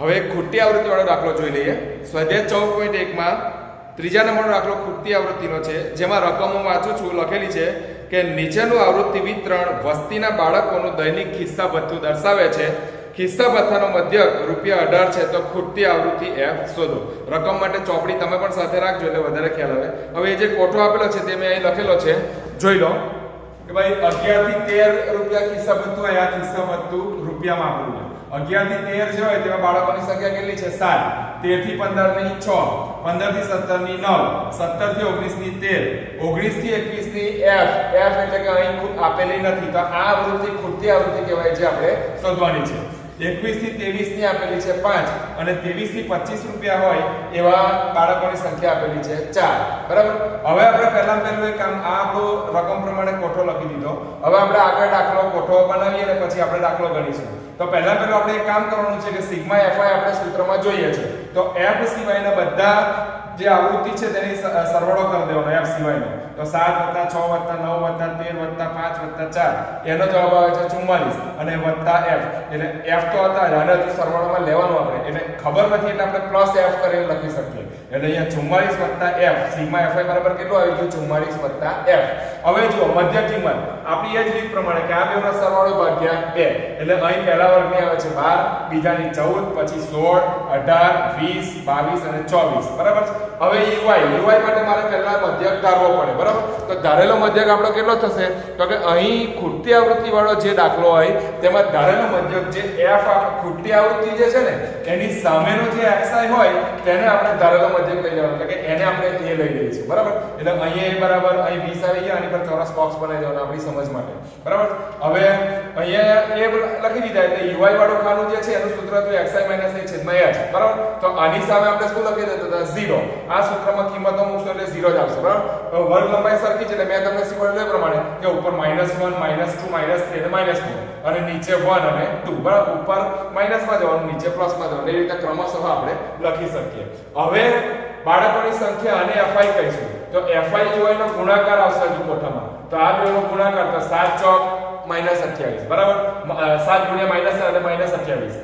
હવે ખૂટતી આવૃત્તિવાળો દાખલો જોઈ લઈએ. સ્વાધ્યાય ચૌદ પોઈન્ટ એકમાં ત્રીજા નંબરનો દાખલો ખૂટતી આવૃત્તિનો છે, જેમાં રકમ વાંચું છું, લખેલી છે કે નીચેનું આવૃત્તિ વિતરણ વસ્તીના બાળકોનું દૈનિક ખિસ્સા ભથ્થું દર્શાવે છે. ખિસ્સા ભથ્થાનો મધ્યક રૂપિયા અઢાર છે, તો ખૂટતી આવૃત્તિ એફ શોધો. રકમ માટે ચોપડી તમે પણ સાથે રાખજો, એટલે વધારે ખ્યાલ આવે. હવે એ જે કોઠો આપેલો છે તે મેં અહીં લખેલો છે. જોઈ લો કે ભાઈ અગિયારથી તેર રૂપિયા ખિસ્સા ભથ્થું આ ખિસ્સા ભથ્થું રૂપિયામાં આપેલું છે. અગિયારથી તેર જે હોય તેમાં બાળકોની સંખ્યા કેટલી છે? સાત. તેરથી પંદરની છ. પંદરથી સત્તરની નવ. સત્તરથી ઓગણીસની તેર. ઓગણીસથી એકવીસની એફ. એફ એટલે કે અહીં આપેલી નથી. તો આ આવૃત્તિ ખૂટતી આવૃત્તિ કહેવાય જે આપણે શોધવાની છે. એકવીસથી આપેલી છે પાંચ અને ત્રેવીસ પચીસ રૂપિયા હોય એવા બાળકોની સંખ્યા આપેલી છે ચાર. બરાબર? હવે આપણે પહેલા પહેલું એક કામ, આ આપણો રકમ પ્રમાણે કોઠો લખી દીધો. હવે આપણે આગળ દાખલો કોઠો બનાવીએ અને પછી આપણે દાખલો ગણીશું. તો પહેલા પહેલું આપણે એક કામ કરવાનું છે કે સિગ્મા એફઆઈ આપણે સૂત્રમાં જોઈએ છે. તો એફ સિવાયના બધા જે આવૃત્તિ છે તેની સરવાળો કરી દેવાનો એફ સિવાયનો. તો 7 વત્તા 6 વત્તા 9 વત્તા 13 વત્તા 5 વત્તા 4 એનો જવાબ આવે છે 44 અને વત્તા f એટલે f તો હતા જ, આને સરવાળામાં લેવાનું આપણે. એટલે ખબર નથી એટલે આપણે પ્લસ f કરીને લખી શકીએ. એટલે અહીંયા 44 વત્તા f સિગ્મા fi બરાબર કેટલું આવી ગયું? 44 વત્તા f હવે જો મધ્ય કિંમત આપણી એ જ રીત પ્રમાણે કે આ બેનો સરવાળો ભાગ્યા 2 એટલે અહીં પહેલા વર્ગની આવે છે 12 બીજાની 14 પછી 16 18 20 22 અને 24 બરાબર છે? હવે uy uy માટે મારે પહેલા મધ્યક ધારવો પડે, બરાબર? તો ધારેલો મધ્યક આપણો કેટલો થશે? તો કે અહીં ખૂટતી આવૃત્તિ વાળો જે દાખલો હોય, તેમાં ધારેલો મધ્યક જે f ખૂટતી આવૃત્તિ જે છે ને, એની સામેનો જે xi હોય, તેને આપણે ધારેલો મધ્યક લઈ લેવાનો, એટલે કે એને આપણે a લઈ લઈશું, બરાબર? એટલે અહીંયા a બરાબર, અહીં 20 આવી ગયા, આની પર ચોરસ બોક્સ બનાવી દેવાનો આપણી સમજ માટે, બરાબર? હવે અહીંયા એ લખી દીધા, એટલે uy વાળો ખાનું જે છે, એનું સૂત્ર હતું xi a છેદમાં છે, બરાબર? તો આની સામે આપણે શું લખી દેતા હતા 0 આ સૂત્રમાં કિંમતો મૂકશો એટલે 0 જ આવશે, બરાબર? વર્ગ લંબાઈ સરખી છે એટલે મેં તમને શીખવાડેલું એ પ્રમાણે કે ઉપર -1 -2 -3 અને -4 અને નીચે 1 અને 2 બરાબર? ઉપર માઇનસમાં જવાનું, નીચે પ્લસમાં જવાનું. એ રીતે ક્રમશઃ આપણે લખી શકીએ. હવે બાળકોની સંખ્યા અને fi કહીશું. તો fi જો એનો ગુણાકાર આવશે હજુ કોઠામાં, તો આ બેનો ગુણાકાર તો 7 ચોક માઇનસ અઠ્યાવીસ, બરાબર? સાત ગુણ્યા માઇનસ અને માઇનસ અઠ્યાવીસ.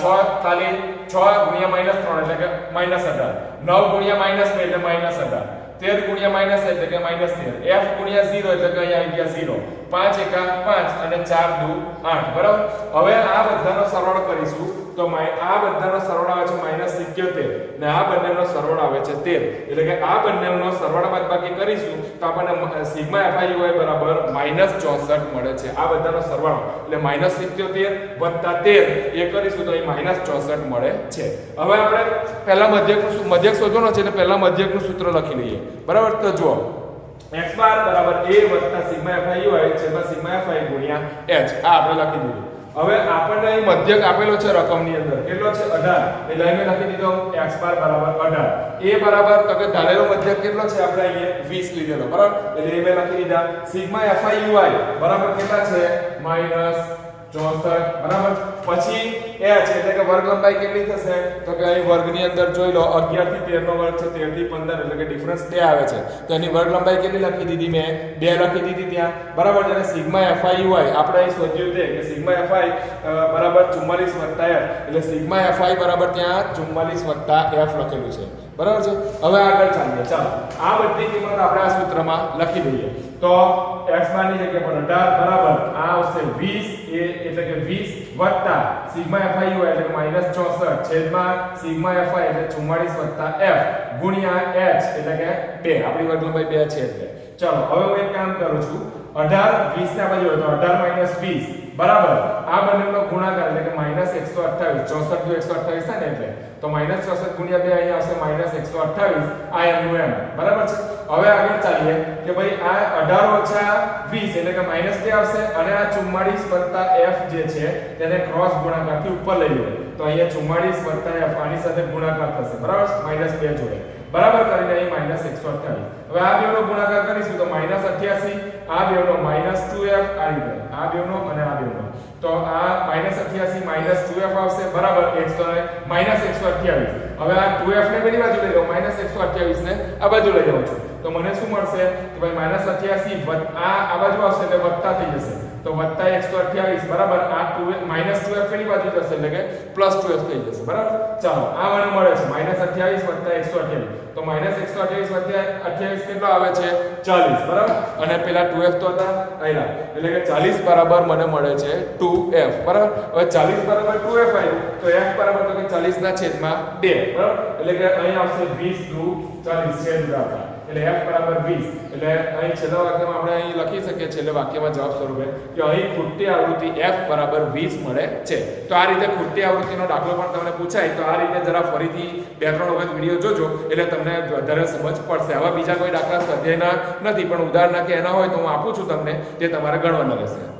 છ તાલી છ ગુણ્યા માઇનસ ત્રણ એટલે કે માઇનસ અઢાર. નવ ગુણ્યા માઇનસ બે એટલે માઇનસ અઢાર. તેર ગુણ્યા માઇનસ એટલે કે માઇનસ તેર. એફ ગુણ્યા ઝીરો એટલે કે અહીંયા આવી ગયા ઝીરો પાંચ એકા પાંચ અને ચાર દુ આઠ, બરાબર? હવે આ બધાનો સરવાળો કરીશું તો આ બધાનો સરવાળો આવે છે માઇનસ સિત્યોતેર ને આ બંનેનો સરવાળો આવે છે તેર. એટલે કે આ બંનેનો સરવાળો બાદબાકી કરીશું તો આપણને સિગ્મા એફઆઈ હોય બરાબર માઇનસ ચોસઠ મળે છે. આ બધાનો સરવાળો. એટલે માઇનસ સિત્યોતેર વત્તા તેર. એ કરીશું તો અહીં માઇનસ ચોસઠ મળે છે. હવે આપણે પહેલા મધ્યકનું મધ્યક શોધવાનો છે એટલે પહેલા મધ્યકનું સૂત્ર લખી લઈએ. બરાબર? તો જુઓ. X બાર બરાબર a વત્તા સિગ્મા fi હોય છેદમાં સિગ્મા fi ગુણ્યા h આ આપણે લખી દીધું. હવે આપણને અહીં મધ્યક આપેલો છે રકમની અંદર. કેટલો છે? 18 એટલે અહીં મેં લખી દીધો. x બાર બરાબર 18 a બરાબર તો કે ધારેલો મધ્યક કેટલો છે? આપણે અહીંયા 20 લીધેલો. બરાબર? એટલે મેં લખી દીધા. સિગ્મા fi બરાબર કેટલા છે? માઇનસ ચોસઠ બરાબર? પછી h એટલે કે વર્ગ લંબાઈ કેટલી થશે? તો કે અહીં વર્ગની અંદર જોઈ લો 11 થી 13 નો વર્ગ છે 13 થી 15 એટલે કે ડિફરન્સ 2 આવે છે. તો એની વર્ગ લંબાઈ કેટલી લખી દીધી મેં? 2 લખી દીધી ત્યાં. બરાબર? જેને સિગ્મા fi હોય, આપણે અહીં શોધ્યું તે કે સિગ્મા fi બરાબર 44 વત્તા f એટલે સિગ્મા fi બરાબર ત્યાં 44 વત્તા f લખેલું છે. બરાબર છે? હવે આગળ ચાલીએ. ચાલો. આ બધી કિંમત આપણે આ સૂત્રમાં લખી દઈએ. તો x ની જગ્યા પર 18 બરાબર આ આવશે 20 20 વત્તા સિગ્મા એફઆઈ હોય એટલે માઇનસ ચોસઠ 64 છેદમાં સિગ્મા fi એટલે 44 વત્તા f ગુણ્યા h એટલે કે 2 આપણી વર્ગ લંબાઈ 2 છે એટલે. ચાલો, હવે હું એક કામ કરું છું. 18 20 ના બાજુ હોય તો 18 માઇનસ 20 બરાબર? આ બંનેનો ગુણાકાર એટલે કે માઇનસ 128 64 એકસો 128 થાય ને એટલે. તો માઇનસ 64 ગુણ્યા 2 અહીંયા આવશે માઇનસ 128 આ એમનું એમ. બરાબર છે? હવે આગળ ચાલીએ કે ભાઈ આ 18 ઓછા 20 એટલે કે માઇનસ 2 આવશે અને આ 44 વત્તા f જે છે તેને ક્રોસ ગુણાકારથી ઉપર લઈ લો. તો અહીંયા 44 વત્તા આની સાથે ગુણાકાર થશે. બરાબર? માઇનસ 2 જોડે. બરાબર કરીને અહીં એકસો 128 હવે આ બેનો ગુણાકાર કરીશું તો માઇનસ 88 આ બેનો માઇનસ 2f આ રીતે. આ બેનો અને આ બેનો. તો આ માઇનસ 88 માઇનસ 2f આવશે. બરાબર? 100 માઇનસ 128 હવે આ 2f ને પેલી બાજુ લઈ લો. એકસો 128 ને આ બાજુ લઈ જાઉં છું. તો મને શું મળશે? કે ભાઈ માઇનસ 88 વત્ત- આ આ બાજુ આવશે એટલે વત્તા થઈ જશે. તો વત્તા એકસો અઠ્યાવીસ, બરાબર? આ ટુ માઇનસ ટુ પેલી બાજુ જશે? એટલે કે પ્લસ ટુ થઈ જશે, બરાબર? ચાલો, આ મને મળે છે. માઇનસ અઠ્યાવીસ વત્તા એકસો અઠ્યાવીસ. તો માઇનસ એકસો અઠ્યાવીસ વત્તા અઠ્યાવીસ કેટલો આવે છે? ચાલીસ, બરાબર? અને પેલા ટુ એફ તો હતા આયલા. એટલે કે ચાલીસ બરાબર મને મળે છે ટુ એફ બરાબર? હવે ચાલીસ બરાબર ટુ એફ આવ્યું તો એફ બરાબર તો કે ચાલીસ ના છેદમાં બે, બરાબર? એટલે કે અહીં આવશે વીસ દુ ચાલીસ છેદ ઉડાવતા એટલે f બરાબર 20 એટલે અહીં છેલ્લા વાક્યમાં આપણે અહીં લખી શકીએ છેલ્લે વાક્યમાં જવાબ સ્વરૂપે, કે અહીં ખૂટતી આવૃત્તિ f બરાબર 20 મળે છે. તો આ રીતે ખૂટતી આવૃત્તિનો દાખલો પણ તમને પૂછાય, તો આ રીતે જરા ફરીથી બે ત્રણ વખત વીડિયો જોજો, એટલે તમને વધારે સમજ પડશે. આવા બીજા કોઈ દાખલા સ્વાધ્યાયના નથી, પણ ઉદાહરણ કે એના હોય તો હું આપું છું તમને, જે તમારે ગણવાના રહેશે.